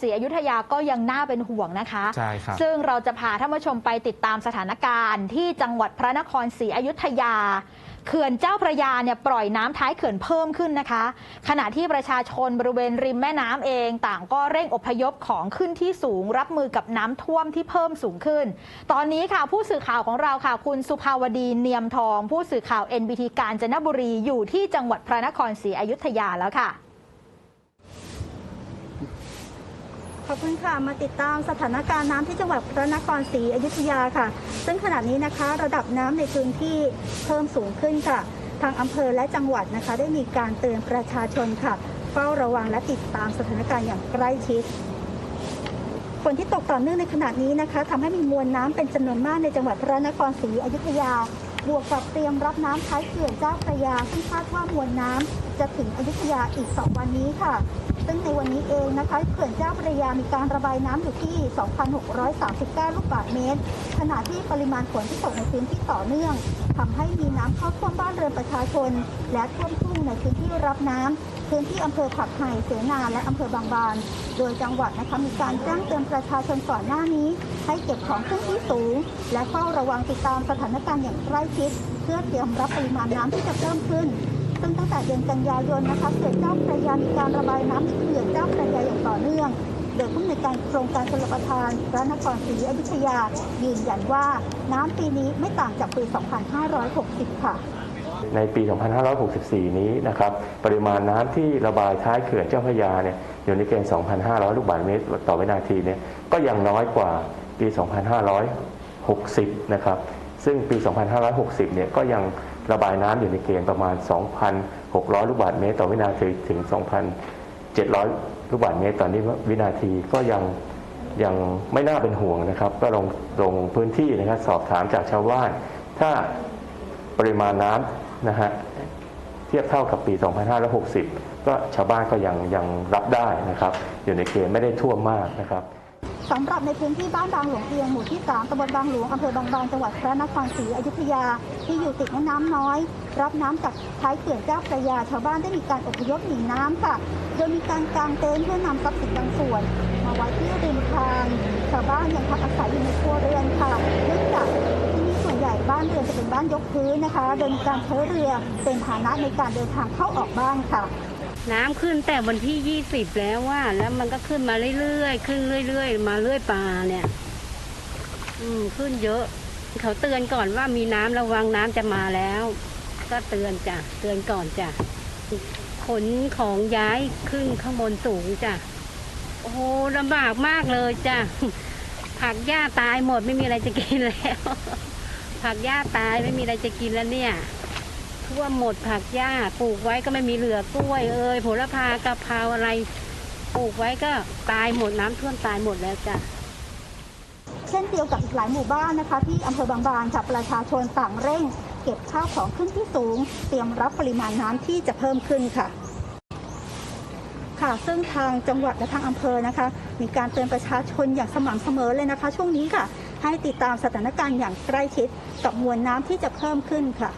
ศรีอยุธยาก็ยังน่าเป็นห่วงนะคะ ใช่ครับ ซึ่งเราจะพาท่านผู้ชมไปติดตามสถานการณ์ที่จังหวัดพระนครศรีอยุธยา เขื่อนเจ้าพระยาเนี่ยปล่อยน้ำท้ายเขื่อนเพิ่มขึ้นนะคะ ขณะที่ประชาชนบริเวณริมแม่น้ำเอง ต่างก็เร่งอพยพของขึ้นที่สูง รับมือกับน้ำท่วมที่เพิ่มสูงขึ้น ตอนนี้ค่ะผู้สื่อข่าวของเราค่ะ คุณสุภาวดีเนียมทอง ผู้สื่อข่าว NBT กาญจนบุรีอยู่ที่จังหวัดพระนครศรีอยุธยาแล้วค่ะ ข อบคุณค่ะ มาติดตามสถานการณ์น้ำที่จังหวัดพระนครศรีอยุธยาค่ะ ซึ่งขณะนี้นะคะระดับน้ำในพื้นที่เพิ่มสูงขึ้นค่ะ ทางอำเภอและจังหวัดนะคะ ได้มีการเตือนประชาชนค่ะ เฝ้าระวังและติดตามสถานการณ์อย่างใกล้ชิดฝนที่ตกต่อเนื่องในขณะนี้นะคะทำให้มีมวลน้ำเป็นจำนวนมากในจังหวัดพระนครศรีอยุธยา บวกกับเตรียมรับน้ำท้ายเขื่อนเจ้าพระยาที่คาดว่ามวลน้ำจะถึงอยุธยาอีก 2 วันนี้ค่ะ ซึ่งในวันนี้เองนะคะเขื่อนเจ้าพระยามีการระบายน้ำอยู่ที่ 2,639 ลูกบาศก์เมตร ขณะที่ปริมาณฝนที่ตกในพื้นที่ต่อเนื่องทำให้มีน้ำเข้าท่วมบ้านเรือนประชาชน และท่วมทุ่งในพื้นที่รับน้ำ พื้นที่อำเภอผักไห่เสนาและอำเภอบางบาน โดยจังหวัดนะคะมีการแจ้งเตือนประชาชนก่อนหน้านี้ ให้เก็บของขึ้นที่สูง และเฝ้าระวังติดตามสถานการณ์อย่างใกล้ชิด เพื่อเตรียมรับปริมาณน้ำที่จะเพิ่มขึ้นซึ่งตั้งแต่เดือนกันยายนนะคะเขื่อนเจ้าพระยามีการระบายน้ำในเขื่อนเจ้าพระยาอย่างต่อเนื่องโดยผู้อำนการโครงการชลประทานพระนครศรีอยุธยา ยืนยันว่าน้ำปีนี้ไม่ต่างจากปี 2560 ค่ะ ในปี 2564 นี้นะครับปริมาณน้ำที่ระบายท้ายเขื่อนเจ้าพระยาเนี่ยอยู่ในเกณฑ์ 2,500 ลูกบาศก์เมตรต่อวินาทีเนี่ยก็ยังน้อยกว่าปี 2560 นะครับซึ่งปี 2560 เนี่ยก็ยังระบายน้ำอยู่ในเกณฑ์ประมาณ 2,600 ลูกบาศก์เมตรต่อวินาทีถึง 2,700 ลูกบาศก์เมตรต่อนี้วินาทีก็ยังยังไม่น่าเป็นห่วงนะครับ ก็ลงลงพื้นที่นะครับสอบถามจากชาวบ้าน ถ้าปริมาณน้ำ นะฮะเทียบเท่ากับปี 2560 ก็ชาวบ้านก็ยังยังรับได้นะครับ อยู่ในเกณฑ์ไม่ได้ท่วมมากนะครับสำหรับในพื้นที่บ้านบางหลวงเอียงหมู่ที่ 3ตำบลบางหลวงอำเภอบางบานจังหวัดพระนครศรีอยุธยา ที่อยู่ติดแม่น้ำน้อย รับน้ำจากท้ายเขื่อนเจ้าพระยา ชาวบ้านได้มีการอพยพหนีน้ำค่ะ โดยมีการกางเต็นท์เพื่อนำทรัพย์สินบางส่วน มาไว้ที่ริมทาง ชาวบ้านยังพักอาศัยอยู่ในครัวเรือนค่ะานเรือนจะเป็นบ้านยกพื้นนะคะ โดยมีการใช้เรือเป็นพาหนะในการเดินทางเข้าออกบ้านค่ะน้ำขึ้นแต่วันที่ 20 แล้วว่า แล้วมันก็ขึ้นมาเรื่อยๆ ขึ้นเรื่อย ๆ มาเรื่อยปลาเนี่ย อืม ขึ้นเยอะ เขาเตือนก่อนว่ามีน้ำระวังน้ำจะมาแล้ว ก็เตือนจ้ะ เตือนก่อนจ้ะ ขนของย้ายขึ้นข้างบนสูงจ้ะ โอ้โหลำบากมากเลยจ้ะ ผักหญ้าตายหมดไม่มีอะไรจะกินแล้ว ผักหญ้าตายไม่มีอะไรจะกินแล้วเนี่ยท่วมหมดผักหญ้าปลูกไว้ก็ไม่มีเหลือกล้วยเอ่ยผลพากะเพราอะไรปลูกไว้ก็ตายหมดน้ำท่วมตายหมดแล้วจ้ะเช่นเดียวกับอีกหลายหมู่บ้านนะคะ ที่อำเภอบางบานค่ะประชาชนต่างเร่ง เก็บข้าวของขึ้นที่สูง เตรียมรับปริมาณน้ำที่จะเพิ่มขึ้นค่ะค่ะซึ่งทางจังหวัดและทางอำเภอนะคะ มีการเตือนประชาชนอย่างสม่ำเสมอเลยนะคะ ช่วงนี้ค่ะ ให้ติดตามสถานการณ์อย่างใกล้ชิดกับมวลน้ำที่จะเพิ่มขึ้นค่ะ